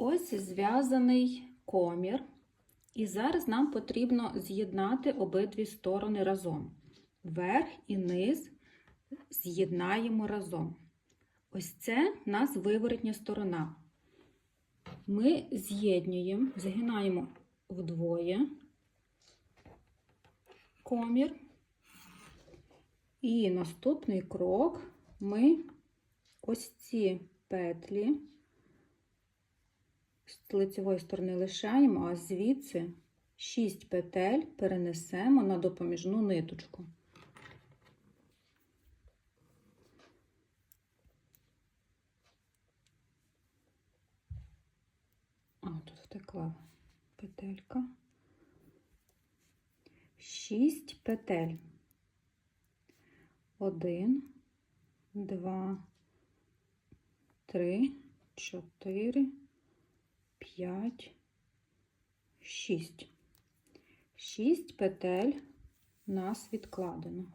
Ось зв'язаний комір. І зараз нам потрібно з'єднати обидві сторони разом. Верх і низ з'єднаємо разом. Ось це в нас виворотня сторона. Ми з'єднуємо, згинаємо вдвоє комір. І наступний крок ми ось ці петлі з лицевої сторони лишаємо, а звідси 6 петель перенесемо на допоміжну ниточку. А, тут втекла петелька. 6 петель. Один, два, три, чотири, п'ять, шість. Шість петель нас відкладено.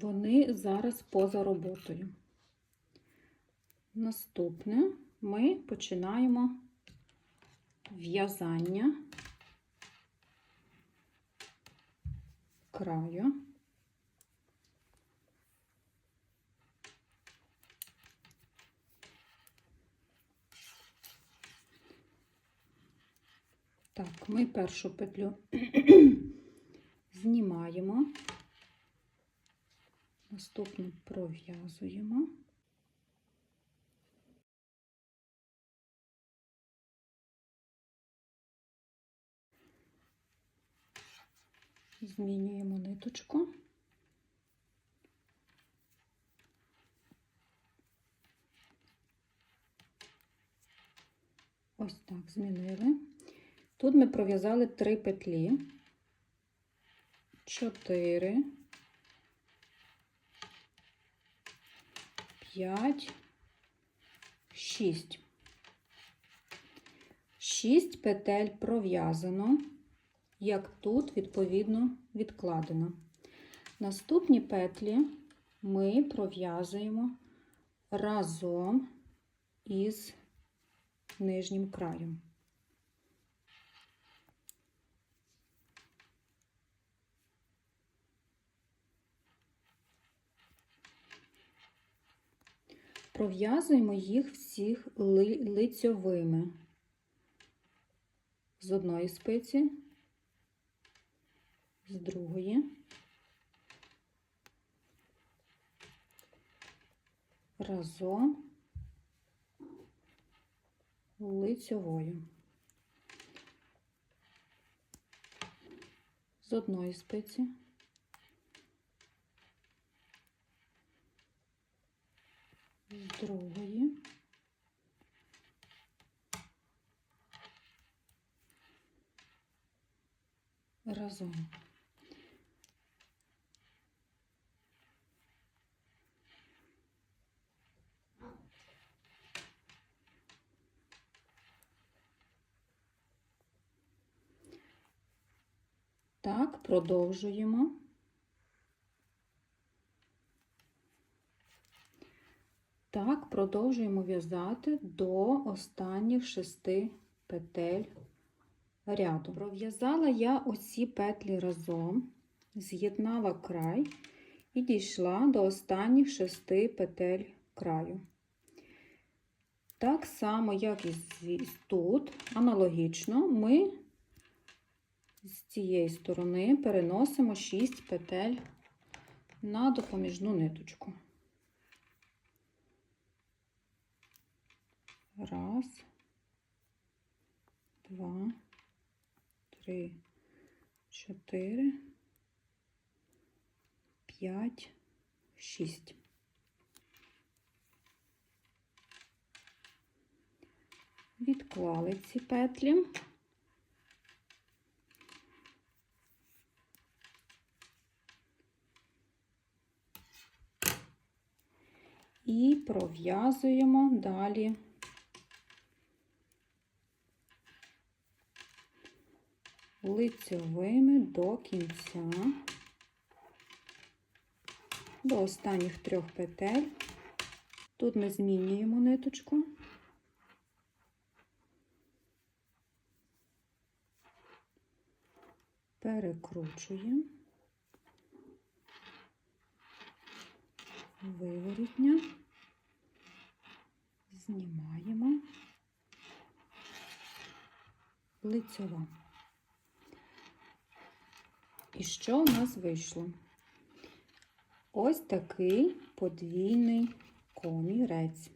Вони зараз поза роботою. Наступне ми починаємо в'язання краю. Так, ми першу петлю знімаємо, наступну пров'язуємо. Змінюємо ниточку. Ось так змінили. Тут ми пров'язали три петлі, чотири, п'ять, шість. Шість петель пров'язано як тут, відповідно, відкладено. Наступні петлі ми пров'язуємо разом із нижнім краєм. Пров'язуємо їх всіх ли- лицьовими з одної спиці з другої. Разом лицьовою. З одної спиці. З другої. Разом. Так, продовжуємо. Так, продовжуємо в'язати до останніх шести петель ряду. Пров'язала я оці петлі разом, з'єднала край і дійшла до останніх шести петель краю. Так само, як і тут, аналогічно, ми з цієї сторони переносимо 6 петель на допоміжну ниточку. Раз, два, три, чотири, п'ять, шість. Відклали ці петлі. і пров'язуємо далі лицьовими до кінця. до останніх трьох петель. Тут ми змінюємо ниточку. Перекручуємо. Виворітня. Знімаємо. Лицьова. І що у нас вийшло? Ось такий подвійний комірець.